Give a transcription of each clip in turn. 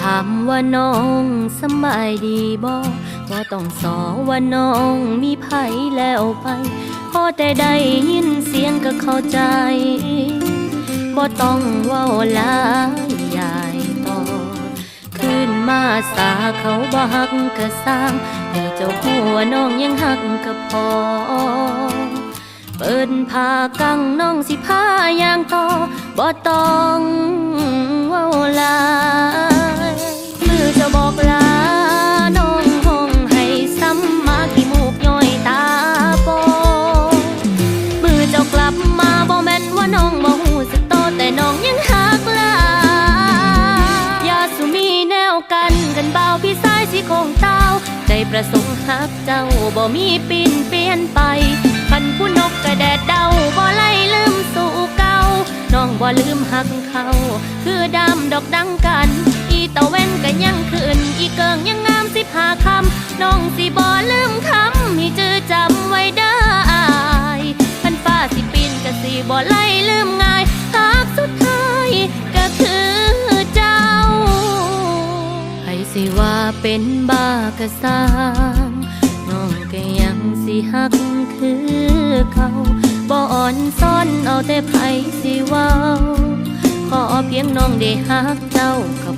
ถามว่าน้องสบายดีบ่บ่ต้องสอว่าน้องมีไผแล้วไป พอแต่ได้ยินเสียงก็เข้าใจบ่ต้องว้าลายใหญ่ต่อคืนมาสาเขาบ่ฮักก็สร้างให้เจ้าหัวน้องยังฮักก็พอ เปิดผ้ากังน้องสิผ้ายางต่อบ่ต้องว้าลาย บอกลาน้องห้องให้ซ้ำมากี่มูกย่อยตาโปมือเจ้ากลับมาบ่แม่นว่าน้องบ่หูสึกโตแต่น้องยังหักหลายอย่าสุมีแนวกันกันเบาพี่สายสิคงเต้าใจประสงค์หักเจ้าบ่มีปีนเปลี่ยนไปคันผู้นกกระแดดเดาบ่ไล่ลืมสู่เก่าน้องบ่ลืมหักเขาคือดำดอกดังกัน ตะเว้นก็ยังคืนอีเกิงยังงามสิบหาคำน้องสิบ่ลืมคำให้จื้อจำไว้เด้พันฟ้าสิปีนก็สิบ่ไล่ลืมง่ายหากสุดท้ายก็คือเจ้าให้สิว่าเป็นบ้ากะสร้างน้องก็ยังสิหักคือเขาบ่อ่อนซ่อนเอาแต่ไผสิเว้าขอเพียงน้องได้หักเจ้ากับ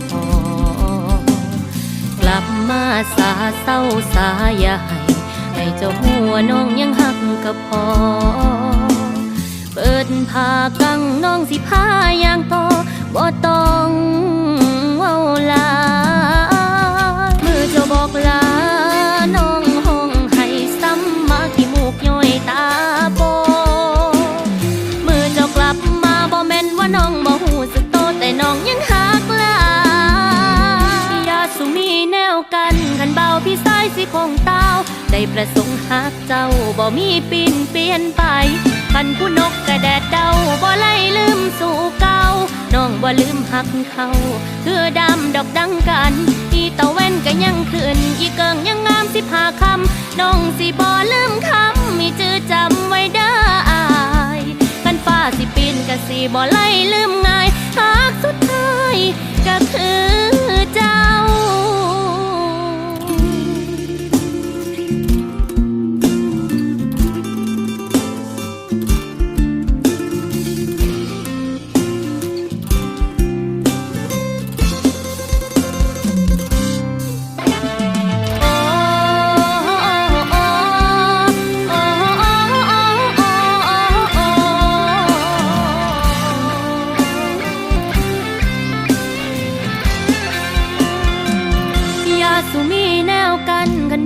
มาสาเศร้าสายาให้ให้เจ้าหัวน้องยังหักก็พอ เปิดผ้ากังน้องสิผ้าย่างต่อบ่ต้องเว้าลายมือเจะบอกลา น้องห้องให้ซ้ำมากี่มูกย่อยตาโปมือเจ้ากลับมาบ่แม่นว่าน้องบ่หูสึกโตแต่น้องยังหักหลา แนวกันคันเบาพี่สายสิคงเต้าได้ประสงค์หักเจ้าบ่มีปีนเปลี่ยนไปคันผู้นกกระแดดเดาบ่ไล่ลืมสู่เก่าน้องบ่ลืมหักเขาคือดำดอกดังกันอีตะเว้นก็ยังคืนอีเกิงยังงามสิบหาคำน้องสิบ่ลืมคำมีจื้อจำไว้เด้ออายคันฟ้าสิปีนก็สิบ่ไล่ลืมง่ายหากสุดท้ายก็คือ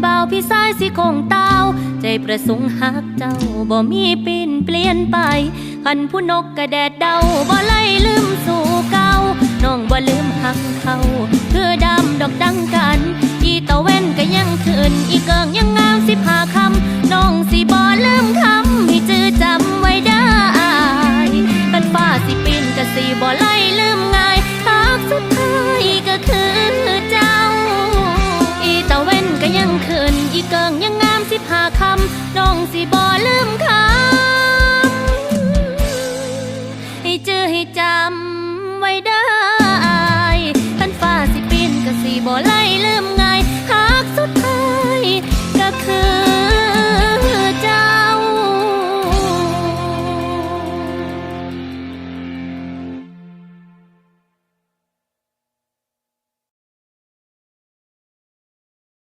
บาพี่สายสิคงเต้า ใจประสงค์หักเจ้าบ่มีปีนเปลี่ยนไปขันผู้นกกระแดดเดาบ่ไล่ลืมสู่เก่าน้องบ่ลืมหักเขาคือดำดอกดังกัน อีตะเว้นก็ยังคืนอีเกิงยังงามสิผาคำน้องสิบ่ลืมคำ สิบ่ลืม